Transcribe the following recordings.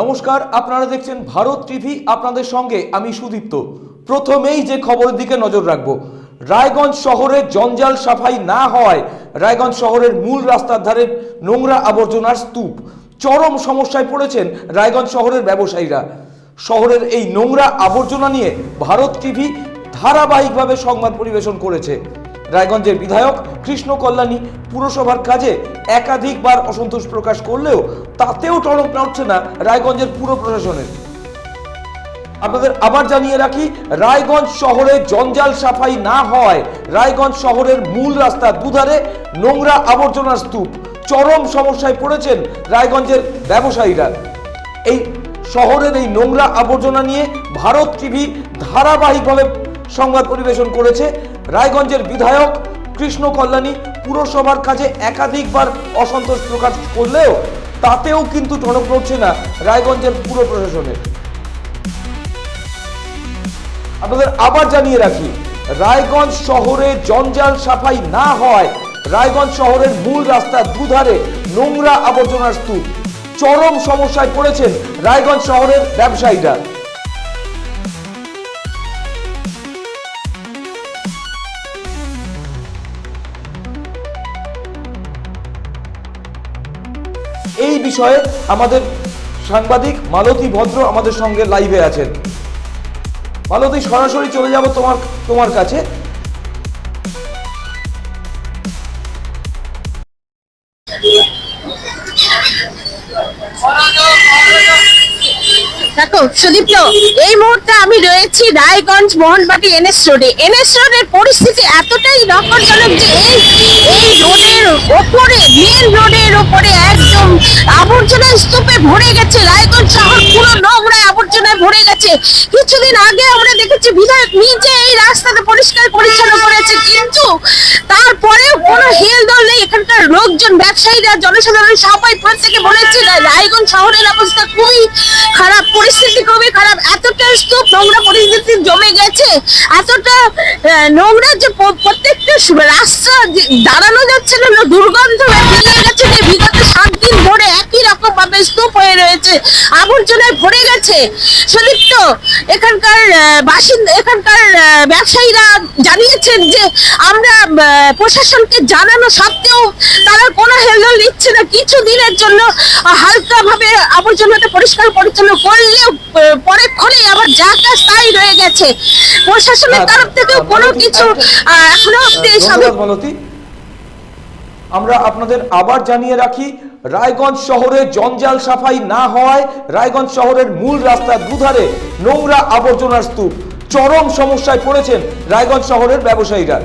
নমস্কার, আপনারা দেখছেন ভারত টিভি, আপনাদের সঙ্গে আমি সুদীপ্ত। প্রথমেই যে খবরের দিকে নজর রাখব, রায়গঞ্জ শহরে জঞ্জাল সাফাই না হওয়ায় রায়গঞ্জ শহরের মূল রাস্তার ধারে নোংরা আবর্জনার স্তূপ। চরম সমস্যায় পড়েছেন রায়গঞ্জ শহরের ব্যবসায়ীরা। শহরের এই নোংরা আবর্জনা নিয়ে ভারত টিভি ধারাবাহিকভাবে সংবাদ পরিবেশন করেছে। রায়গঞ্জের বিধায়ক কৃষ্ণ কল্যাণী পুরসভার কাজে একাধিকবার অসন্তোষ প্রকাশ করলেও তাতেও টনক নড়ছে না রায়গঞ্জের পুর প্রশাসনের। আপনাদের আবার জানিয়ে রাখি, রায়গঞ্জ শহরে জঞ্জাল সাফাই না হওয়ায় রায়গঞ্জ শহরের মূল রাস্তা দুধারে নোংরা আবর্জনার স্তূপ, চরম সমস্যায় পড়েছেন রায়গঞ্জের ব্যবসায়ীরা। এই শহরের এই নোংরা আবর্জনা নিয়ে ভারত টিভি ধারাবাহিকভাবে সংবাদ পরিবেশন করেছে রায়গঞ্জের বিধায়ক কৃষ্ণ কল্যাণী পুরসভার কাছে একাধিকবার অসন্তোষ প্রকাশ করলেও তাতেও কিন্তু টনক নড়ছে না রায়গঞ্জের পুর প্রশাসনের। আপনাদের আবার জানিয়ে রাখি, রায়গঞ্জ শহরে জঞ্জাল সাফাই না হওয়ায় রায়গঞ্জ শহরের মূল রাস্তার দুধারে নোংরা আবর্জনার স্তূপ। চরম সমস্যায় পড়েছেন রায়গঞ্জ শহরের ব্যবসায়ীরা। বিষয়ে আমাদের সাংবাদিক মালতী ভদ্র আমাদের সঙ্গে লাইভে আছেন। মালতী, সরাসরি চলে যাব তোমার তোমার কাছে। এই মুহূর্তে আমি রায়গঞ্জ রোডে। পরিস্থিতি এতটাই যে এই রোডের রোডের ওপরে একদম স্তূপে ভরে গেছে। শহর পুরো আবর্জনায় ভরে গেছে। কিছুদিন আগে আমরা দেখেছি বিধায়ক নিজে এই রাস্তাতে পরিষ্কার পরিচ্ছন্ন করেছে, কিন্তু তারপরেও কোনো হেলদোল নেই। এখানকার লোকজন, ব্যবসায়ীরা, জনসাধারণ সবাই প্রত্যেকে বলেছে রায়গঞ্জ শহরের অবস্থা খুবই খারাপ, পরিস্থিতি খুবই খারাপ। এতটা স্তূপ নোংরা পরিস্থিতি জমে গেছে, এতটা নোংরা যে প্রত্যেকটা রাস্তা দাঁড়ানো যাচ্ছে না, দুর্গন্ধ বেরিয়ে গেছে বিগত সাত দিন ধরে। একই স্তূপ হয়ে রয়েছে আবর্জনায় ভরে গেছে সুদীপ্ত এখানকার বাসিন্দা এখানকার ব্যবসায়ীরা জানিয়েছেন যে আমরা প্রশাসনকে জানানো সত্ত্বেও তারা কোনো হেলদোল নিচ্ছে না কিছু দিনের জন্য হালকা ভাবে আবর্জনাটা পরিষ্কার পরিচ্ছন্ন করলেও পরেক্ষণেই আবার যা কাজ তাই রয়ে গেছে প্রশাসনের তরফ থেকেও কোনো কিছু এখনও অব্দি আমরা আপনাদের আবার জানিয়ে রাখি রায়গঞ্জ শহরে জঞ্জাল সাফাই না হওয়ায় রায়গঞ্জ শহরের মূল রাস্তার দুধারে নোংরা আবর্জনার স্তূপ। চরম সমস্যায় পড়েছেন রায়গঞ্জ শহরের ব্যবসায়ীরা।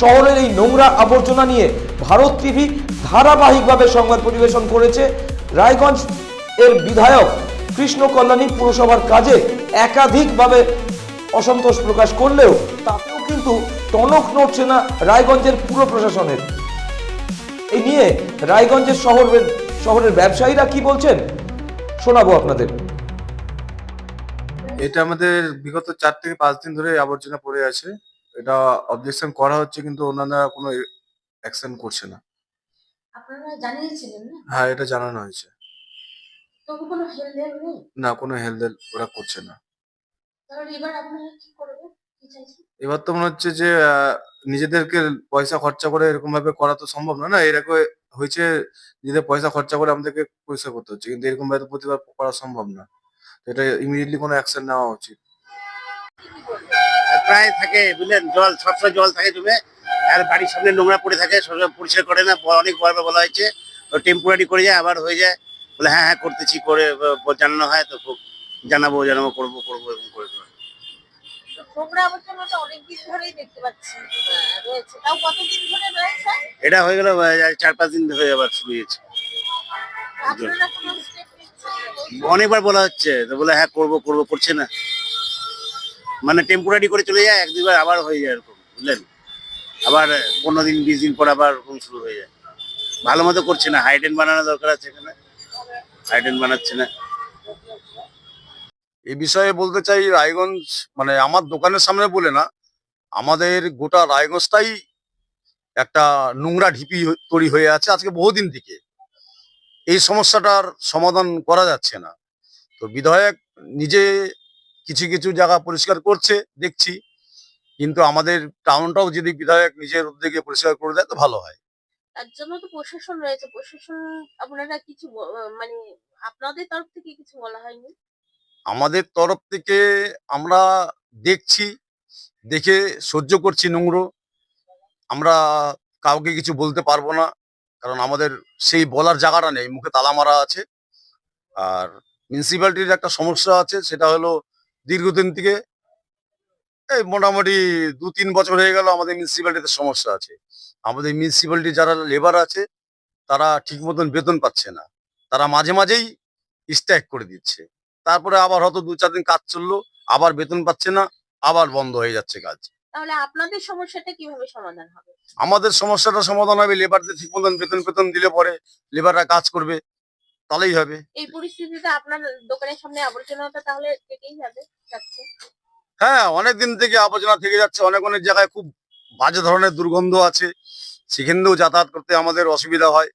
শহরের এই নোংরা আবর্জনা নিয়ে ভারত টিভি ধারাবাহিকভাবে সংবাদ পরিবেশন করেছে রায়গঞ্জ এর বিধায়ক কৃষ্ণ কল্যাণী পুরসভার কাজে একাধিকভাবে অসন্তোষ প্রকাশ করলেও তাতেও কিন্তু টনক নড়ছে না রায়গঞ্জের পুর প্রশাসনের। এই নিয়ে রায়গঞ্জের শহর শহরের ব্যবসায়ীরা কি বলছেন? শোনাবো আপনাদের। এটা আমাদের বিগত চার থেকে পাঁচ দিন ধরে আবর্জনা পড়ে আছে। এটা অবজেকশন করা হচ্ছে কিন্তু ওনারা কোনো অ্যাকশন করছে না। আপনারা জানিয়েছিলেন না? হ্যাঁ এটা জানানো হয়েছে। তবু কোনো হেলদোল নেই? না কোনো হেলথ ওরা করছে না। তাহলে এবার আপনারা কি করবেন? এবার তো মনে হচ্ছে যে নিজেদেরকে পয়সা খরচা করে এরকম ভাবে করা তো সম্ভব না না? এরকম হয়েছে নিজেদের পয়সা খরচা করে আমাদেরকে পরিষ্কার করতে হচ্ছে, কিন্তু এরকম ভাবে তো প্রতিবার করা সম্ভব না। এটা ইমিডিয়েটলি কোনো অ্যাকশন নেওয়া উচিত। প্রায় থাকে, বুঝলেন? জল, সবসময় জল থাকে জমে, আর বাড়ির সামনে নোংরা পড়ে থাকে, সবসময় পরিষ্কার করে না অনেক বার বলা হয়েছে টেম্পোরারি করে যায়, আবার হয়ে যায়। বলে হ্যাঁ হ্যাঁ করতেছি, করে জানানো হয়, তো খুব জানাব জানাব, করব করব করে। নোংরা আবর্জনাটা অনেকদিন ধরেই দেখতে পাচ্ছি? রয়েছে। তাও কতদিন ধরে রয়েছে? এটা হয়ে গেল চার পাঁচ দিন হয়ে আবার শুরু হয়েছে। অনেকবার বলা হচ্ছে তো বলে হ্যাঁ করব করব করছে না। মানে টেম্পোরারি করে চলে যায় এক দুবার আবার হয়ে যায় এরকম বুঝলেন? আবার পনেরো দিন বিশ দিন পর আবার এরকম শুরু হয়ে যায়। ভালো মতো করছে না। হাইডেন বানানো দরকার আছে এখানে। হাইডেন বানাচ্ছে না। এই বিষয়ে বলতে চাই, রায়গঞ্জ মানে আমার দোকানের সামনে বলে না, আমাদের গোটা রায়গঞ্জটাই একটা নোংরা ঢিপি তৈরি হয়ে আছে আজকে বহুদিন থেকে। এই সমস্যাটার সমাধান করা যাচ্ছে না। তো বিধায়ক নিজে কিছু কিছু জায়গা পরিষ্কার করছে, দেখছি। কিন্তু আমাদের টাউনটাও যদি বিধায়ক নিজের উদ্যোগে পরিষ্কার করে দেয়, তো ভালো হয়। তার জন্য তো প্রশাসন রয়েছে। প্রশাসন, আপনারা কিছু মানে আপনাদের তরফ থেকে কিছু বলা হয়নি? আমাদের তরফ থেকে আমরা দেখছি, দেখে সহ্য করছি নোংরো। আমরা কাউকে কিছু বলতে পারব না, কারণ আমাদের সেই বলার জায়গাটা নেই, মুখে তালা মারা আছে। আর মিউনিসিপ্যালিটির একটা সমস্যা আছে, সেটা হলো দীর্ঘদিন থেকে এই মোটামুটি দু তিন বছর হয়ে গেল আমাদের মিউনিসিপ্যালিটিতে সমস্যা আছে। আমাদের মিউনিসিপ্যালিটি যারা লেবার আছে, তারা ঠিক মতন বেতন পাচ্ছে না। তারা মাঝে মাঝেই স্ট্যাক করে দিচ্ছে। তারপরে আবার হয়তো দু চার দিন কাজ চলল আবার বেতন পাচ্ছে না আবার বন্ধ হয়ে যাচ্ছে কাজ। তাহলে আপনাদের সমস্যাটা কীভাবে সমাধান হবে? আমাদের সমস্যাটা সমাধান হবে লেবারদের ঠিক মতন বেতন বেতন দিলে পরে লেবাররা কাজ করবে তাহলেই হবে। এই পরিস্থিতিতে আপনার দোকানের সামনে আবর্জনাটা তাহলে থেকেই যাবে যাচ্ছে। হ্যাঁ অনেক দিন থেকে আবর্জনা থেকে যাচ্ছে অনেক অনেক জায়গায় খুব বাজে ধরনের দুর্গন্ধ আছে সেখান দিয়েও যাতায়াত করতে আমাদের অসুবিধা হয়।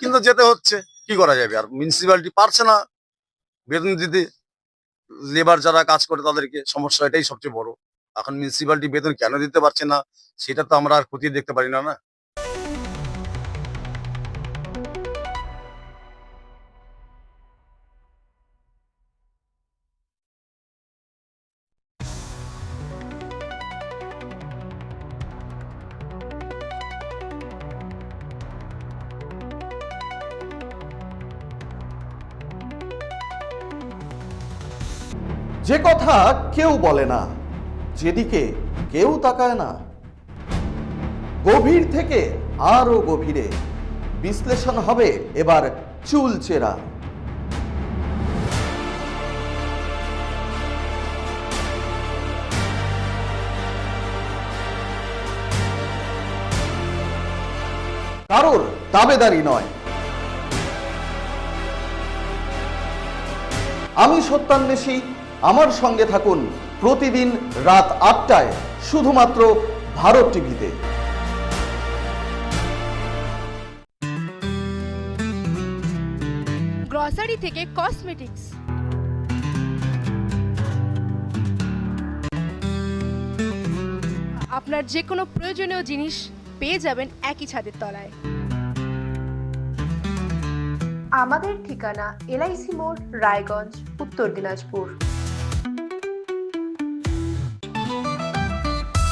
কিন্তু যেতে হচ্ছে কি করা যাবে? আর মিউনিসিপ্যালিটি পারছে না বেতন দিতে লেবার যারা কাজ করে তাদেরকে সমস্যা এটাই সবচেয়ে বড়। এখন মিউনিসিপ্যালিটি বেতন কেন দিতে পারছে না, সেটা তো আমরা আর খতিয়ে দেখতে পারি না না। যে কথা কেউ বলে না, যেদিকে কেউ তাকায় না। গভীর থেকে আরও গভীরে বিশ্লেষণ হবে এবার চুলচেরা। কারোর দাবেদারি নয়। আমি সত্যান্বেষী আমার সঙ্গে থাকুন প্রতিদিন রাত আটটায় শুধুমাত্র ভারত টিভিতে। গ্রসারি থেকে কসমেটিক্স আপনার যে কোনো প্রয়োজনীয় জিনিস পেয়ে যাবেন একই ছাদের তলায়। আমাদের ঠিকানা এলআইসি মোড় রায়গঞ্জ উত্তর দিনাজপুর।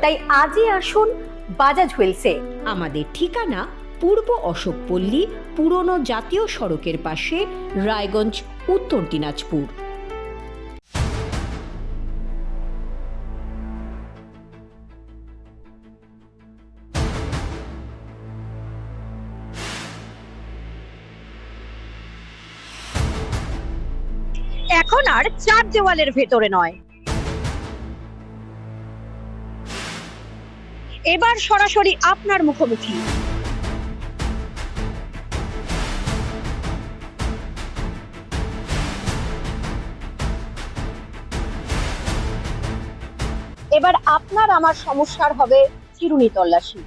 তাই আজই আসুন বাজাজ হুইলসে। আমাদের ঠিকানা পূর্ব অশোকপল্লী পুরনো জাতীয় সড়কের পাশে, রায়গঞ্জ, উত্তর দিনাজপুর। এখন আর চার দেওয়ালের ভেতরে নয়। এবার সরাসরি আপনার মুখোমুখি। এবার আপনার আমার সমস্যার হবে চিরুনি তল্লাশি।